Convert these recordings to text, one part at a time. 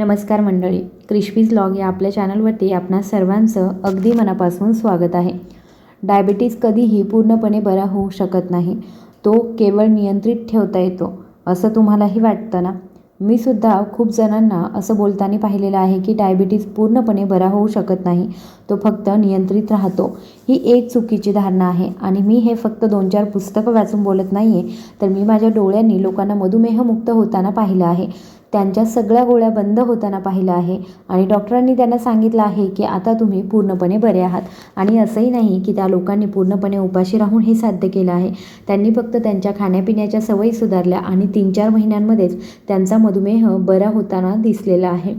नमस्कार मंडळी क्रिशपीज लॉग या आपल्या चॅनलवरती आपणा सर्वांचं अगदी मनापासून स्वागत आहे. डायबिटीज कधीही पूर्णपणे बरा होऊ शकत नाही तो केवळ नियंत्रित ठेवता येतो असं तुम्हालाही वाटतं ना? मी सुद्धा खूप जणांना असं बोलताना पाहिलेलं आहे की डायबिटीज पूर्णपणे बरा होऊ शकत नाही तो फक्त नियंत्रित राहतो ही एक चुकीची धारणा आहे. आणि मी हे फक्त दोन चार पुस्तकं वाचून बोलत नाही आहे तर मी माझ्या डोळ्यांनी लोकांना मधुमेहमुक्त होताना पाहिलं आहे. त्यांच्या सगळ्या गोळ्या बंद होताना पाहिलं आहे आणि डॉक्टरांनी त्यांना सांगितलं आहे की आता तुम्ही पूर्णपणे बरे आहात. आणि असंही नाही की त्या लोकांनी पूर्णपणे उपाशी राहून हे साध्य केलं आहे. त्यांनी फक्त त्यांच्या खाण्यापिण्याच्या सवयी सुधारल्या आणि तीन चार महिन्यांमध्येच त्यांचा मधुमेह बरा होताना दिसलेला आहे.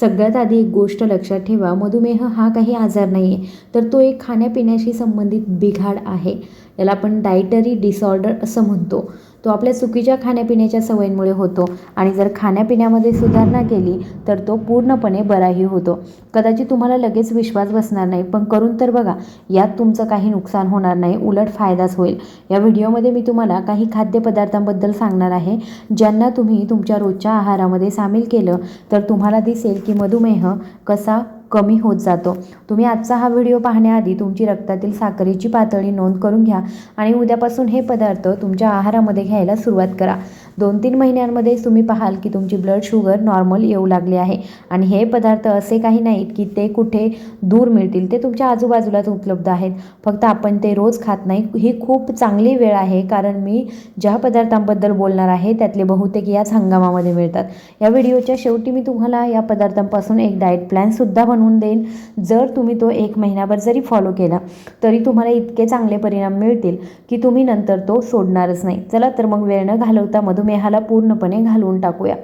सगळ्यात आधी एक गोष्ट लक्षात ठेवा मधुमेह हा काही आजार नाही आहे तर तो एक खाण्यापिण्याशी संबंधित बिघाड आहे. याला आपण डायटरी डिसऑर्डर असं म्हणतो. तो आपल्या चुकीच्या खाण्यापिण्याच्या सवयींमुळे होतो आणि जर खाण्यापिण्यामध्ये सुधारणा केली तर तो पूर्णपणे बराही होतो. कदाचित तुम्हाला लगेच विश्वास बसणार नाही पण करून तर बघा यात तुमचं काही नुकसान होणार नाही उलट फायदाच होईल. या व्हिडिओमध्ये मी तुम्हाला काही खाद्यपदार्थांबद्दल सांगणार आहे ज्यांना तुम्ही तुमच्या रोजच्या आहारामध्ये सामील केलं तर तुम्हाला दिसेल की मधुमेह कसा कमी होत जातो. तुम्ही आजचा हा व्हिडिओ पाहण्याआधी तुमची रक्तातील साखरेची पातळी नोंद करून घ्या आणि उद्यापासून हे पदार्थ तुमच्या आहारामध्ये घ्यायला सुरुवात करा. दोन तीन महिन्यांमध्ये तुम्ही पाहाल की तुमची ब्लड शुगर नॉर्मल येऊ लागली आहे. आणि हे पदार्थ असे काही नाहीत की ते कुठे दूर मिळतील. ते तुमच्या आजूबाजूलाच उपलब्ध आहेत. फक्त आपण ते रोज खात नाही. ही खूप चांगली वेळ आहे. कारण मी ज्या पदार्थांबद्दल बोलणार आहे त्यातले बहुतेक याच हंगामामध्ये मिळतात. या व्हिडिओच्या शेवटी मी तुम्हाला या पदार्थांपासून एक डाएट प्लॅनसुद्धा बनवून देईन. जर तुम्ही तो एक महिनाभर जरी फॉलो केला तरी तुम्हाला इतके चांगले परिणाम मिळतील की तुम्ही नंतर तो सोडणारच नाही. चला तर मग वेळ न घालवता मेहाला पूर्णपणे घालवून टाकूया.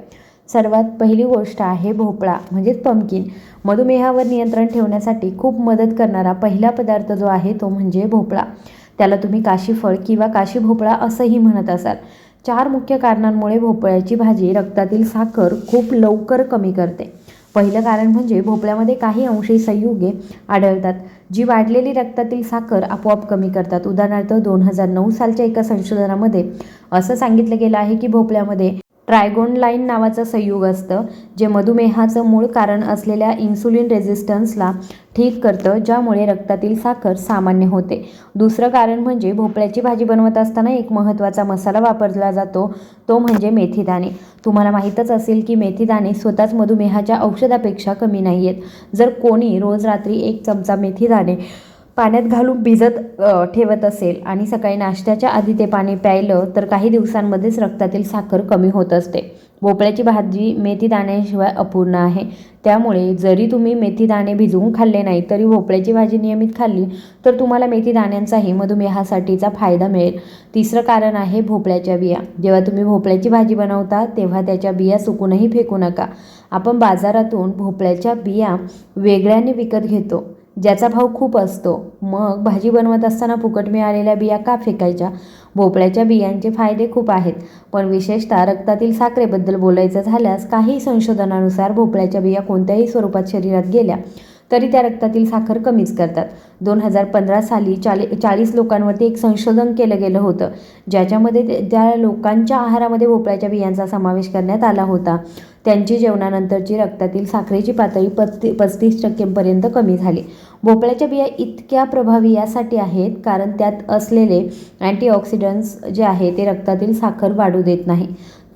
सर्वात पहिली गोष्ट आहे भोपळा म्हणजेच पमकिन मधुमेहावर नियंत्रण ठेवण्यासाठी खूप मदत करणारा पहिला पदार्थ जो आहे तो म्हणजे भोपळा. त्याला तुम्ही काशीफळ किंवा काशी भोपळा असंही म्हणत असाल. चार मुख्य कारणांमुळे भोपळ्याची भाजी रक्तातील साखर खूप लवकर कमी करते. पहिलं कारण म्हणजे भोपळ्यामध्ये काही अंशी संयुगे आढळतात जी वाढलेली रक्तातील साखर आपोआप कमी करतात. उदाहरणार्थ दोन हजार नऊ सालच्या एका संशोधनामध्ये असं सांगितलं गेलं आहे की भोपळ्यामध्ये ट्रायगोनलाईन नावाचं संयुग असतं जे मधुमेहाचं मूळ कारण असलेल्या इन्सुलिन रेझिस्टन्सला ठीक करतं ज्यामुळे रक्तातील साखर सामान्य होते. दुसरं कारण म्हणजे भोपळ्याची भाजी बनवत असताना एक महत्त्वाचा मसाला वापरला जातो तो म्हणजे मेथीदाणे. तुम्हाला माहीतच असेल की मेथीदाणे स्वतःच मधुमेहाच्या औषधापेक्षा कमी नाही आहेत जर कोणी रोज रात्री एक चमचा मेथीदाणे पाण्यात घालून भिजत ठेवत असेल आणि सकाळी नाश्त्याच्या आधी ते पाणी प्यायलं तर काही दिवसांमध्येच रक्तातील साखर कमी होत असते. भोपळ्याची भाजी मेथी दाण्याशिवाय अपूर्ण आहे. त्यामुळे जरी तुम्ही मेथी दाणे भिजवून खाल्ले नाही तरी भोपळ्याची भाजी नियमित खाल्ली तर तुम्हाला मेथी दाण्यांचाही मधुमेहासाठीचा फायदा मिळेल. तिसरं कारण आहे भोपळ्याच्या बिया. जेव्हा तुम्ही भोपळ्याची भाजी बनवता तेव्हा त्याच्या बिया सुकूनही फेकू नका. आपण बाजारातून भोपळ्याच्या बिया वेगळ्याने विकत घेतो. ज्याचा भाव खूप असतो. मग भाजी बनवत असताना फुकट मिळालेल्या बिया का फेकायच्या? भोपळ्याच्या बियांचे फायदे खूप आहेत. पण विशेषतः रक्तातील साखरेबद्दल बोलायचं झाल्यास काही संशोधनानुसार भोपळ्याच्या बिया कोणत्याही स्वरूपात शरीरात गेल्या तरी त्या रक्तातील साखर कमीच करतात. दोन हजार पंधरा साली चाळी चाळीस लोकांवरती एक संशोधन केलं गेलं होतं ज्याच्यामध्ये त्या लोकांच्या आहारामध्ये भोपळ्याच्या बियांचा समावेश करण्यात आला होता. त्यांची जेवणानंतरची रक्तातील साखरेची पातळी पस्ती पस्तीस टक्केपर्यंत कमी झाली. भोपळ्याच्या बिया इतक्या प्रभावी यासाठी आहेत कारण त्यात असलेले अँटीऑक्सिडंट्स जे आहे ते रक्तातील साखर वाढू देत नाही.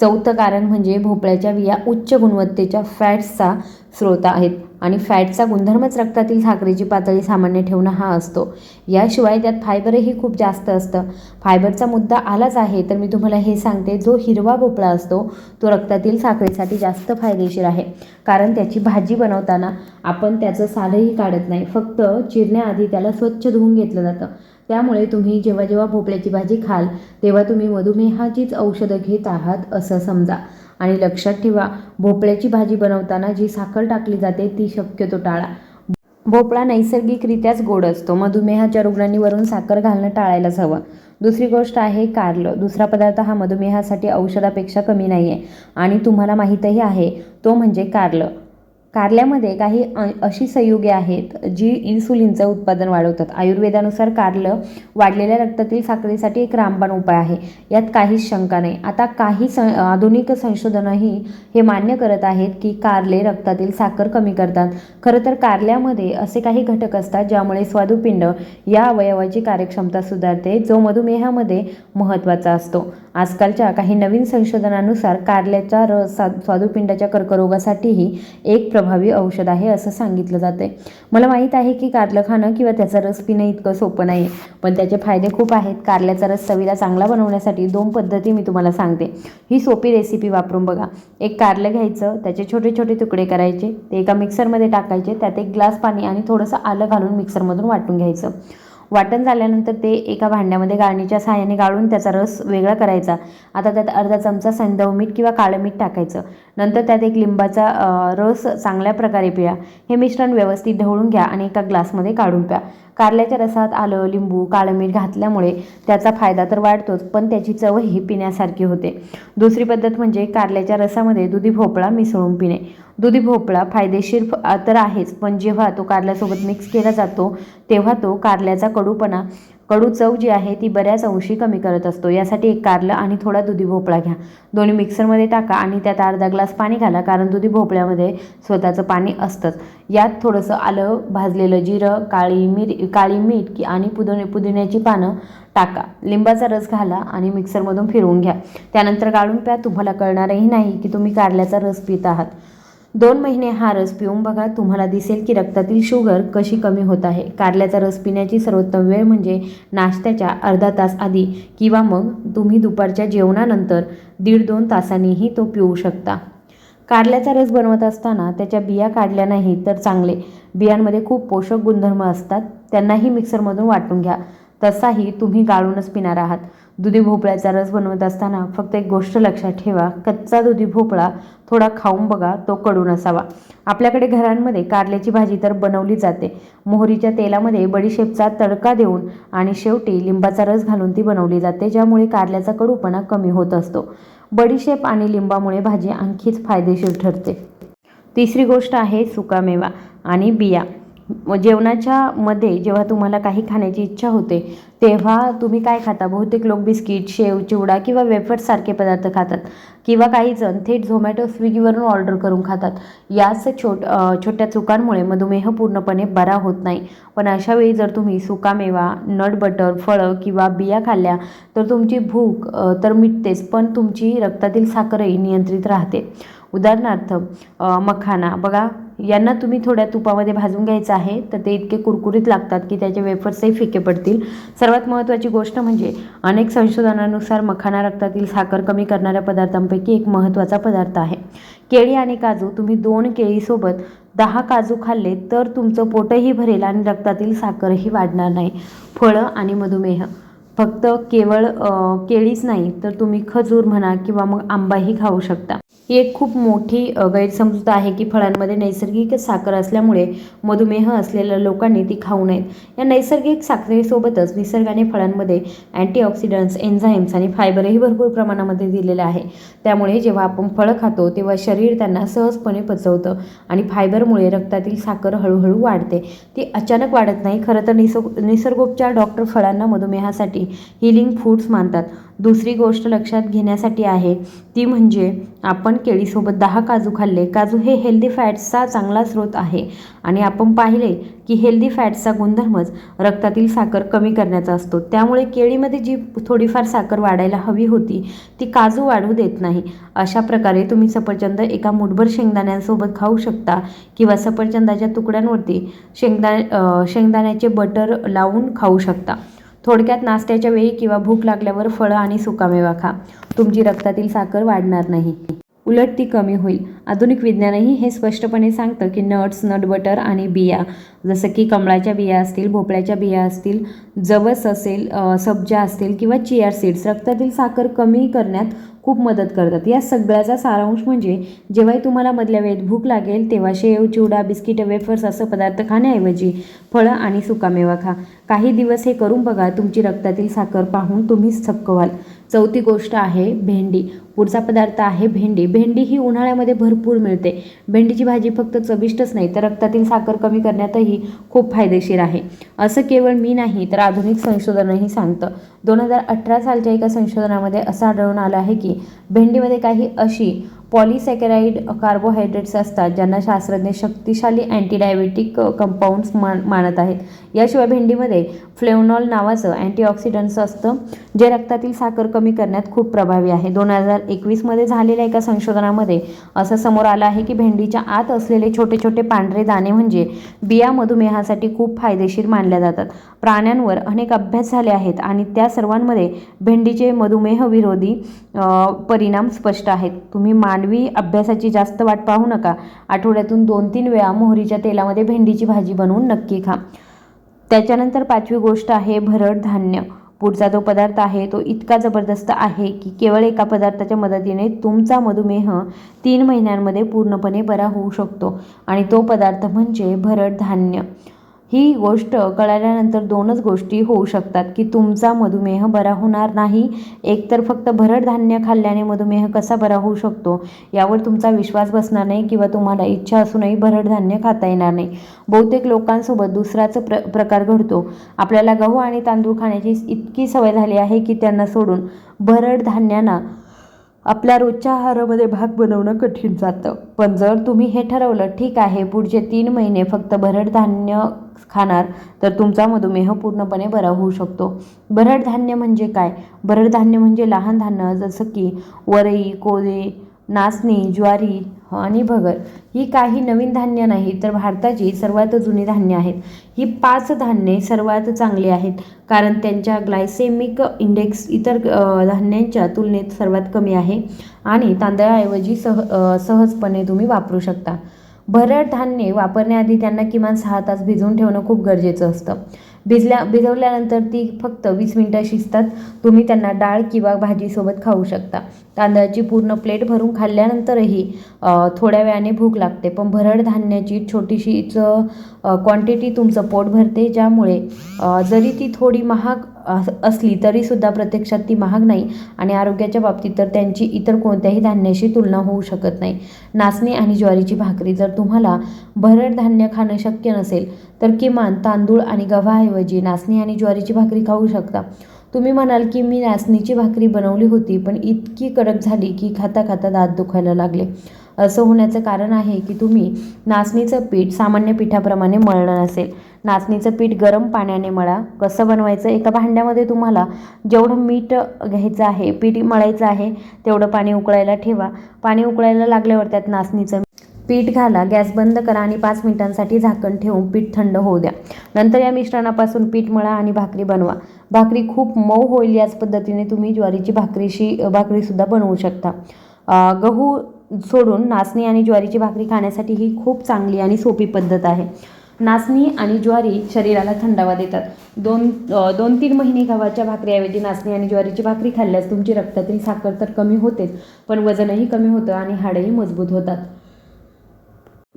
चौथं कारण म्हणजे भोपळ्याच्या बिया उच्च गुणवत्तेच्या फॅट्सचा स्रोत आहेत. आणि फॅटचा गुणधर्मच रक्तातील साखरेची पातळी सामान्य ठेवणं हा असतो. याशिवाय त्यात फायबरही खूप जास्त असतं. फायबरचा मुद्दा आलाच आहे तर मी तुम्हाला हे सांगते. जो हिरवा भोपळा असतो तो रक्तातील साखरेसाठी जास्त फायदेशीर आहे. कारण त्याची भाजी बनवताना आपण त्याचं सालही काढत नाही. फक्त चिरण्याआधी त्याला स्वच्छ धुवून घेतलं जातं. त्यामुळे तुम्ही जेव्हा जेव्हा भोपळ्याची भाजी खाल तेव्हा तुम्ही मधुमेहाचीच औषधं घेत आहात असं समजा. आणि लक्षात ठेवा भोपळ्याची भाजी बनवताना जी साखर टाकली जाते ती शक्यतो टाळा. भोपळा नैसर्गिकरित्याच गोड असतो. मधुमेहाच्या रुग्णांनी वरून साखर घालणं टाळायलाच हवं. दुसरी गोष्ट आहे कारलं. दुसरा पदार्थ हा मधुमेहासाठी औषधापेक्षा कमी नाही आहे आणि तुम्हाला माहीतही आहे तो म्हणजे कारलं. कारल्यामध्ये काही अशी संयुगे आहेत जी इन्सुलिनचं उत्पादन वाढवतात. आयुर्वेदानुसार कारलं वाढलेल्या रक्तातील साखरेसाठी एक रामबाण उपाय आहे. यात काहीच शंका नाही. आता काही सं आधुनिक संशोधनही हे मान्य करत आहेत की कारले रक्तातील साखर कमी करतात. खरं तर कारल्यामध्ये असे काही घटक असतात ज्यामुळे स्वादुपिंड या अवयवाची कार्यक्षमता सुधारते जो मधुमेहामध्ये महत्त्वाचा असतो. आजकालच्या काही नवीन संशोधनानुसार कारल्याचा रस सा स्वादुपिंडाच्या कर्करोगासाठीही एक प्रभावी औषध आहे असं सांगितलं जातं आहे मला माहीत आहे की कारलं खाणं किंवा त्याचा रस पिणं इतकं सोपं नाही पण त्याचे फायदे खूप आहेत. कारल्याचा रस चवीला चांगला बनवण्यासाठी दोन पद्धती मी तुम्हाला सांगते. ही सोपी रेसिपी वापरून बघा. एक कारलं घ्यायचं त्याचे छोटे छोटे तुकडे करायचे ते एका मिक्सरमध्ये टाकायचे त्यात एक ग्लास पाणी आणि थोडंसं आलं घालून मिक्सरमधून वाटून घ्यायचं. वाटण झाल्यानंतर ते एका भांड्यामध्ये गाळणीच्या सहाय्याने गाळून त्याचा रस वेगळा करायचा. आता त्यात अर्धा चमचा सैंधव मीठ किंवा काळं मीठ टाकायचं. नंतर त्यात एक लिंबाचा रस चांगल्या प्रकारे पिळा. हे मिश्रण व्यवस्थित ढवळून घ्या आणि एका ग्लासमध्ये काढून प्या. कारल्याच्या रसात आलं लिंबू काळं मीठ घातल्यामुळे त्याचा फायदा तर वाढतोच पण त्याची चवही पिण्यासारखी होते. दुसरी पद्धत म्हणजे कारल्याच्या रसामध्ये दुधी भोपळा मिसळून पिणे. दुधी भोपळा फायदेशीर तर आहेच पण जेव्हा तो कारल्यासोबत मिक्स केला जातो तेव्हा तो कारल्याचा कडूपणा कडू चव जी आहे ती बऱ्याच अंशी कमी करत असतो. यासाठी एक कारलं आणि थोडा दुधी भोपळा घ्या. दोन्ही मिक्सरमध्ये टाका आणि त्यात अर्धा ग्लास पाणी घाला कारण दुधी भोपळ्यामध्ये स्वतःचं पाणी असतंच. यात थोडंसं आलं भाजलेलं जिरं काळी मिर काळी मीठ की आणि पुदिने पुदिन्याची पानं टाका. लिंबाचा रस घाला आणि मिक्सरमधून फिरवून घ्या. त्यानंतर गाळून प्या. तुम्हाला कळणारही नाही की तुम्ही कारल्याचा रस पित आहात. दोन महिने हा रस पिऊन बघा तुम्हाला दिसेल की रक्तातील शुगर कशी कमी होत आहे. कारल्याचा रस पिण्याची सर्वोत्तम वेळ म्हणजे नाश्त्याच्या अर्धा तास आधी किंवा मग तुम्ही दुपारच्या जेवणानंतर दीड दोन तासांनीही तो पिऊ शकता. कारल्याचा रस बनवत असताना त्याच्या बिया काढल्या नाही तर चांगले. बियांमध्ये खूप पोषक गुणधर्म असतात त्यांनाही मिक्सरमधून वाटून घ्या. तसाही तुम्ही गाळूनच पिणार आहात. दुधी भोपळ्याचा रस बनवत असताना फक्त एक गोष्ट लक्षात ठेवा कच्चा दुधी भोपळा थोडा खाऊन बघा तो कडून असावा आपल्याकडे घरांमध्ये कारल्याची भाजी तर बनवली जाते. मोहरीच्या तेलामध्ये बडीशेपचा तडका देऊन आणि शेवटी लिंबाचा रस घालून ती बनवली जाते ज्यामुळे कारल्याचा कडूपणा कमी होत असतो. बडीशेप आणि लिंबामुळे भाजी आणखीच फायदेशीर ठरते. तिसरी गोष्ट आहे सुकामेवा आणि बिया. जेवणाच्या मध्ये जेव्हा तुम्हाला काही खाण्याची इच्छा होते तेव्हा तुम्ही काय खाता? बहुतेक लोक बिस्किट शेव चिवडा किंवा वेफर्ससारखे पदार्थ खातात किंवा काही जण थेट झोमॅटो स्विगीवरून ऑर्डर करून खातात. याच छोट छोट्या चुकांमुळे मधुमेह पूर्णपणे बरा होत नाही. पण अशा वेळी जर तुम्ही सुकामेवा नट बटर फळं किंवा बिया खाल्ल्या तर तुमची भूक तर मिटतेच पण तुमची रक्तातील साखरही नियंत्रित राहते. उदाहरणार्थ मखाना. बघा यांना तुम्ही थोड्या तुपामध्ये भाजून घ्यायचं आहे तर ते इतके कुरकुरीत लागतात की त्याचे वेफर्सही फिके पडतील. सर्वात महत्त्वाची गोष्ट म्हणजे अनेक संशोधनानुसार मखाना रक्तातील साखर कमी करणाऱ्या पदार्थांपैकी एक महत्त्वाचा पदार्थ आहे. केळी आणि काजू तुम्ही दोन केळीसोबत दहा काजू खाल्ले तर तुमचं पोटही भरेल आणि रक्तातील साखरही वाढणार नाही. फळं आणि मधुमेह. फक्त केवळ केळीच नाही तर तुम्ही खजूर म्हणा किंवा मग आंबाही खाऊ शकता. ही एक खूप मोठी गैरसमजूत आहे की फळांमध्ये नैसर्गिक साखर असल्यामुळे मधुमेह असलेल्या लोकांनी ती खाऊ नयेत. या नैसर्गिक साखरेसोबतच निसर्गाने फळांमध्ये अँटीऑक्सिडंट्स एन्झाईम्स आणि फायबरही भरपूर प्रमाणामध्ये दिलेलं आहे. त्यामुळे जेव्हा आपण फळं खातो तेव्हा शरीर त्यांना सहजपणे पचवतं आणि फायबरमुळे रक्तातील साखर हळूहळू वाढते. ती अचानक वाढत नाही खरं तर निसर्ग निसर्गोपचार डॉक्टर फळांना मधुमेहासाठी हिलिंग फूड्स मानतात. दुसरी गोष्ट लक्षात घेण्यासाठी आहे ती म्हणजे आपण केळीसोबत दहा काजू खाल्ले. काजू हे हेल्दी फॅट्सचा चांगला स्रोत आहे. आणि आपण पाहिले की हेल्दी फॅट्सचा गुणधर्मच रक्तातील साखर कमी करण्याचा असतो. त्यामुळे केळीमध्ये जी थोडीफार साखर वाढायला हवी होती ती काजू वाढू देत नाही. अशा प्रकारे तुम्ही सफरचंद एका मुठभर शेंगदाण्यांसोबत खाऊ शकता किंवा सफरचंदाच्या तुकड्यांवरती शेंगदा शेंगदाण्याचे बटर लावून खाऊ शकता. थोडक्यात नाश्त्याच्या वेळी किंवा भूक लागल्यावर फळं आणि सुकामेवा खा. तुमची रक्तातील साखर वाढणार नाही. उलट ती कमी होईल. आधुनिक विज्ञानही हे स्पष्टपणे सांगतं की नट्स नट बटर आणि बिया जसं की कमळाच्या बिया असतील भोपळ्याच्या बिया असतील जवस असेल सब्जा असतील किंवा चिया सीड्स रक्तातील साखर कमी करण्यात खूप मदत करतात. या सगळ्याचा सारांश म्हणजे जेव्हाही तुम्हाला मधल्या वेळेत भूक लागेल तेव्हा शेव चिवडा बिस्किट वेफर्स असं पदार्थ खाण्याऐवजी फळं आणि सुकामेवा खा. काही दिवस हे करून बघा तुमची रक्तातील साखर पाहून तुम्हीच थक्क चौथी गोष्ट आहे भेंडी. पुढचा पदार्थ आहे भेंडी. भेंडी ही उन्हाळ्यामध्ये भरपूर मिळते. भेंडीची भाजी फक्त चविष्टच नाही तर रक्तातील साखर कमी करण्यातही खूप फायदेशीर आहे. असं केवळ मी नाही तर आधुनिक संशोधनही सांगतं. दोन हजार अठरा सालच्या एका संशोधनामध्ये असं आढळून आलं आहे की भेंडीमध्ये काही अशी पॉलिसॅकराईड कार्बोहायड्रेट्स असतात ज्यांना शास्त्रज्ञ शक्तिशाली अँटीडायबेटिक कंपाऊंड्स मान मानत आहेत. याशिवाय भेंडीमध्ये फ्लेवनॉल नावाचं अँटीऑक्सिडंट्स असतं जे रक्तातील साखर कमी करण्यात खूप प्रभावी आहे. दोन हजार एकवीसमध्ये झालेल्या एका संशोधनामध्ये असं समोर आलं आहे की भेंडीच्या आत असलेले छोटे छोटे पांढरे दाणे म्हणजे बिया मधुमेहासाठी खूप फायदेशीर मानल्या जातात. प्राण्यांवर अनेक अभ्यास झाले आहेत आणि त्या सर्वांमध्ये भेंडीचे मधुमेह विरोधी परिणाम स्पष्ट आहेत. तुम्ही मानवी अभ्यासाची जास्त वाट पाहू नका. आठवड्यातून दोन तीन वेळा मोहरीच्या तेलामध्ये भेंडीची भाजी बनवून नक्की खा. त्याच्यानंतर पाचवी गोष्ट आहे भरड धान्य. पुढचा जो पदार्थ आहे तो इतका जबरदस्त आहे की केवळ एका पदार्थाच्या मदतीने तुमचा मधुमेह तीन महिन्यांमध्ये पूर्णपणे बरा होऊ शकतो. आणि तो पदार्थ म्हणजे भरड धान्य. ही गोष्ट कळाल्यानंतर दोनच गोष्टी होऊ शकतात की तुमचा मधुमेह बरा होणार नाही एकतर फक्त भरड धान्य खाल्ल्याने मधुमेह कसा बरा होऊ शकतो यावर तुमचा विश्वास बसणार नाही किंवा तुम्हाला इच्छा असूनही भरड धान्य खाता येणार नाही. बहुतेक लोकांसोबत दुसराच प्र प्रकार घडतो. आपल्याला गहू आणि तांदूळ खाण्याची इतकी सवय झाली आहे की त्यांना सोडून भरड धान्यांना आपल्या रोजच्या आहारामध्ये भाग बनवणं कठीण जातं. पण जर तुम्ही हे ठरवलं ठीक आहे पुढचे तीन महिने फक्त भरड धान्य खाणार तर तुमचा मधुमेह पूर्णपणे बरा होऊ शकतो. भरड धान्य म्हणजे काय? भरड धान्य म्हणजे लहान धान्य जसं की वरई कोळे नाचणी ज्वारी आणि भगर ही काही नवीन धान्य नाही तर भारताची सर्वात जुनी धान्य आहेत. ही पाच धान्ये सर्वात चांगली आहेत कारण त्यांच्या ग्लायसेमिक इंडेक्स इतर धान्यांच्या तुलनेत सर्वात कमी आहे आणि तांदळाऐवजी सह सहजपणे तुम्ही वापरू शकता. भरड धान्ये वापरण्याआधी त्यांना किमान सहा तास भिजवून ठेवणं खूप गरजेचं असतं. भिजल्या भिजवल्यानंतर ती फक्त वीस मिनटं शिजतात तुम्ही त्यांना डाळ किंवा भाजीसोबत खाऊ शकता. तांदळाची पूर्ण प्लेट भरून खाल्ल्यानंतरही थोड्या वेळाने भूक लागते. पण भरड धान्याची छोटीशीच क्वांटिटी तुमचं पोट भरते ज्यामुळे जरी ती थोडी महाग अस- असली तरीसुद्धा प्रत्यक्षात ती महाग नाही आणि आरोग्याच्या बाबतीत तर त्यांची इतर कोणत्याही धान्याशी तुलना होऊ शकत नाही. नाचणी आणि ज्वारीची भाकरी जर तुम्हाला भरड धान्य खाणं शक्य नसेल तर किमान तांदूळ आणि गव्हाऐवजी नाचणी आणि ज्वारीची भाकरी खाऊ शकता. तुम्ही म्हणाल की मी नाचणीची भाकरी बनवली होती पण इतकी कडक झाली की खाता खाता दात दुखायला लागले. असं होण्याचं कारण आहे की तुम्ही नाचणीचं पीठ सामान्य पिठाप्रमाणे मळलं नसेल नाचणीचं पीठ गरम पाण्याने मळा. कसं बनवायचं? एका भांड्यामध्ये तुम्हाला जेवढं मीठ घ्यायचं आहे पीठ मळायचं आहे तेवढं पाणी उकळायला ठेवा. पाणी उकळायला लागल्यावर त्यात नाचणीचं पीठ घाला गॅस बंद करा आणि पाच मिनिटांसाठी झाकण ठेवून पीठ थंड होऊ द्या. नंतर या मिश्रणापासून पीठ मळा आणि भाकरी बनवा. भाकरी खूप मऊ होईल याच पद्धतीने तुम्ही ज्वारीची भाकरीशी भाकरीसुद्धा बनवू शकता. गहू सोडून नाचणी आणि ज्वारीची भाकरी खाण्यासाठी ही खूप चांगली आणि सोपी पद्धत आहे. नाचणी आणि ज्वारी शरीराला थंडावा देतात. दोन दोन तीन महिने गव्हाच्या भाकरीऐवजी नाचणी आणि ज्वारीची भाकरी खाल्ल्यास तुमची रक्तातील साखर तर कमी होतेच पण वजनही कमी होतं आणि हाडंही मजबूत होतात.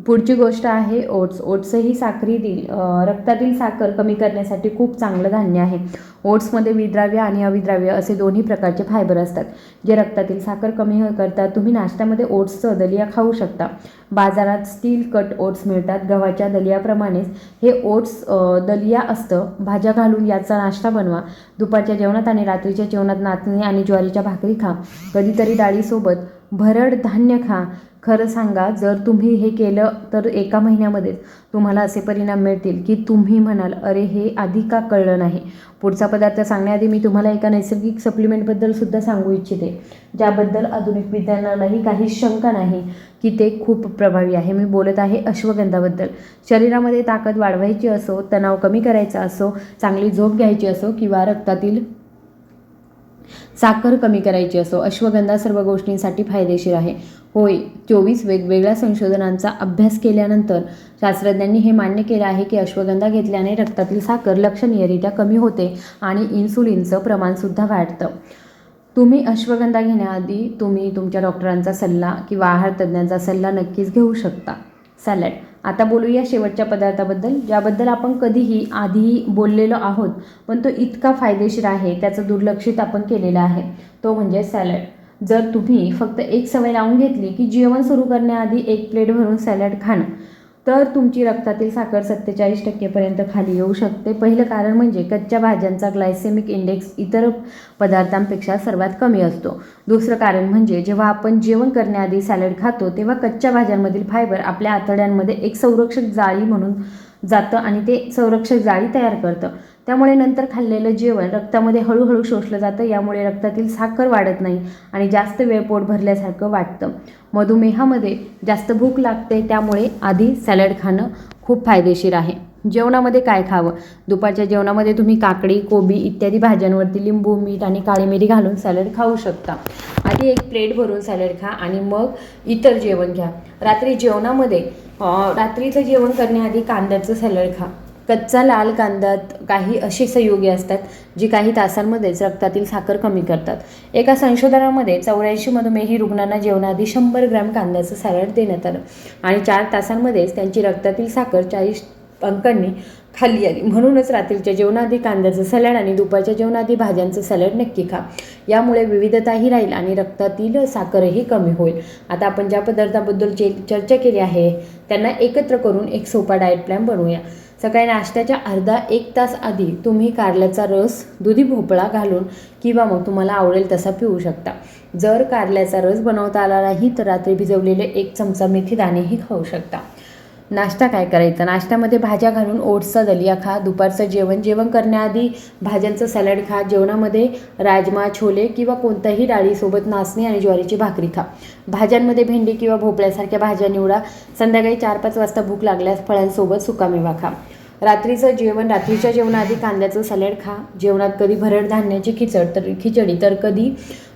पुढची गोष्ट आहे ओट्स. ओट्सही साखरीतील रक्तातील साखर कमी करण्यासाठी खूप चांगलं धान्य आहे. ओट्समध्ये विद्राव्य आणि अविद्राव्य असे दोन्ही प्रकारचे फायबर असतात. जे रक्तातील साखर कमी करतात तुम्ही नाश्त्यामध्ये ओट्सचं दलिया खाऊ शकता. बाजारात स्टील कट ओट्स मिळतात. गव्हाच्या दलियाप्रमाणेच हे ओट्स दलिया असतं. भाज्या घालून याचा नाश्ता बनवा. दुपारच्या जेवणात आणि रात्रीच्या जेवणात नाचणी आणि ज्वारीच्या भाकरी खा. कधीतरी डाळीसोबत भरड धान्य खा. खरं सांगा जर तुम्ही हे केलं तर एका महिन्यामध्येच तुम्हाला असे परिणाम मिळतील की तुम्ही म्हणाल अरे हे आधी का कळलं नाही? पुढचा पदार्थ सांगण्याआधी मी तुम्हाला एका नैसर्गिक सप्लिमेंटबद्दल सुद्धा सांगू इच्छिते ज्याबद्दल आधुनिक विज्ञानालाही काही शंका नाही की ते खूप प्रभावी आहे. मी बोलत आहे अश्वगंधाबद्दल. शरीरामध्ये ताकद वाढवायची असो तणाव कमी करायचा असो चांगली झोप घ्यायची असो किंवा रक्तातील साखर कमी करायची असो अश्वगंधा सर्व गोष्टींसाठी फायदेशीर आहे. होय चोवीस वेगवेगळ्या संशोधनांचा अभ्यास केल्यानंतर शास्त्रज्ञांनी हे मान्य केलं आहे की अश्वगंधा घेतल्याने रक्तातील साखर लक्षणीयरित्या कमी होते आणि इन्सुलिनचं प्रमाणसुद्धा वाढतं. तुम्ही अश्वगंधा घेण्याआधी तुम्ही तुमच्या डॉक्टरांचा सल्ला किंवा आहार तज्ज्ञांचा सल्ला नक्कीच घेऊ शकता. सॅलड. आता बोलूया शेवटच्या पदार्थाबद्दल ज्याबद्दल आपण कधीही आधी बोललेलो आहोत पण तो इतका फायदेशीर आहे त्याचं दुर्लक्षित आपण केलेलं आहे. तो म्हणजे सॅलड. जर तुम्ही फक्त एक सवय लावून घेतली की जेवण सुरू करण्याआधी एक प्लेट भरून सॅलड खाणं तर तुमची रक्तातील साखर सत्तेचाळीस टक्केपर्यंत खाली येऊ शकते. पहिलं कारण म्हणजे कच्च्या भाज्यांचा ग्लायसेमिक इंडेक्स इतर पदार्थांपेक्षा सर्वात कमी असतो. दुसरं कारण म्हणजे जेव्हा आपण जेवण करण्याआधी सॅलड खातो तेव्हा कच्च्या भाज्यांमधील फायबर आपल्या आतड्यांमध्ये एक संरक्षक जाळी म्हणून जातं आणि ते संरक्षक जाळी तयार करतं. त्यामुळे नंतर खाल्लेलं जेवण रक्तामध्ये हळूहळू शोषलं जातं यामुळे रक्तातील साखर वाढत नाही आणि जास्त वेळ पोट भरल्यासारखं वाटतं. मधुमेहामध्ये जास्त भूक लागते त्यामुळे आधी सॅलड खाणं खूप फायदेशीर आहे. जेवणामध्ये काय खावं? दुपारच्या जेवणामध्ये तुम्ही काकडी कोबी इत्यादी भाज्यांवरती लिंबू मीठ आणि काळी मिरी घालून सॅलड खाऊ शकता. आधी एक प्लेट भरून सॅलड खा आणि मग इतर जेवण घ्या. रात्री जेवणामध्ये रात्रीचं जेवण करण्याआधी कांद्याचं सॅलड खा. कच्चा लाल कांद्यात काही अशी संयोगी असतात जी काही तासांमध्येच रक्तातील साखर कमी करतात. एका संशोधनामध्ये चौऱ्याऐंशी मधुमेही रुग्णांना जेवणाआधी शंभर ग्रॅम कांद्याचं सॅलड देण्यात आलं आणि चार तासांमध्येच त्यांची रक्तातील साखर चाळीस अंकांनी खाली आली. म्हणूनच रात्रीच्या जेवणाआधी कांद्याचं सॅलड आणि दुपारच्या जेवणाआधी भाज्यांचं सॅलड नक्की खा. यामुळे विविधताही राहील आणि रक्तातील साखरही कमी होईल. आता आपण ज्या पदार्थाबद्दल चे चर्चा केली आहे त्यांना एकत्र करून एक सोपा डाएट प्लॅन बनवूया. सकाळी नाश्त्याच्या अर्धा एक तास आधी तुम्ही कारल्याचा रस दुधी भोपळा घालून किंवा मग तुम्हाला आवडेल तसा पिऊ शकता. जर कारल्याचा रस बनवता आला नाही तर रात्री भिजवलेले एक चमचा मेथी दाणेही खाऊ शकता. नाश्ता काय करायचा? नाश्त्यामध्ये भाज्या घालून ओट्सचा दलिया खा दुपारचं जेवण जेवण करण्याआधी भाज्यांचं सॅलड खा जेवणामध्ये राजमा छोले किंवा कोणत्याही डाळीसोबत नाचणी आणि ज्वारीची भाकरी खा. भाज्यांमध्ये भेंडी किंवा भोपळ्यासारख्या भाज्या निवडा. संध्याकाळी चार पाच वाजता भूक लागल्यास फळांसोबत सुकामेवा खा. रात्रीचं जेवण रात्रीच्या जेवणाआधी कांद्याचं सॅलड खा. जेवणात कधी भरड धान्याची खिचड तर खिचडी तर कधी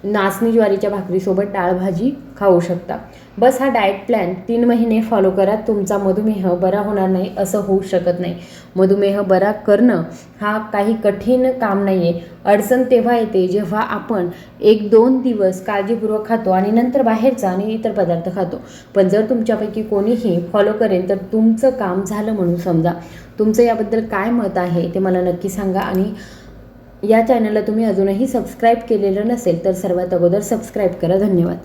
नाचणी ज्वारीच्या भाकरीसोबत डाळ भाजी खाऊ शकता. बस हा डाएट प्लॅन. तीन महिने फॉलो करा. तुमचा मधुमेह बरा होणार नाही असं होऊ शकत नाही. मधुमेह बरा करणं हा काही कठीण काम नाही आहे अडचण तेव्हा येते जेव्हा आपण एक दोन दिवस काळजीपूर्वक खातो आणि नंतर बाहेरचा आणि इतर पदार्थ खातो. पण जर तुमच्यापैकी कोणीही फॉलो करेल तर तुमचं काम झालं म्हणून समजा. तुमचं याबद्दल काय मत आहे ते मला नक्की सांगा आणि या चॅनलला तुम्ही अजूनही सबस्क्राईब केलेलं नसेल तर सर्वात अगोदर सबस्क्राईब करा. धन्यवाद.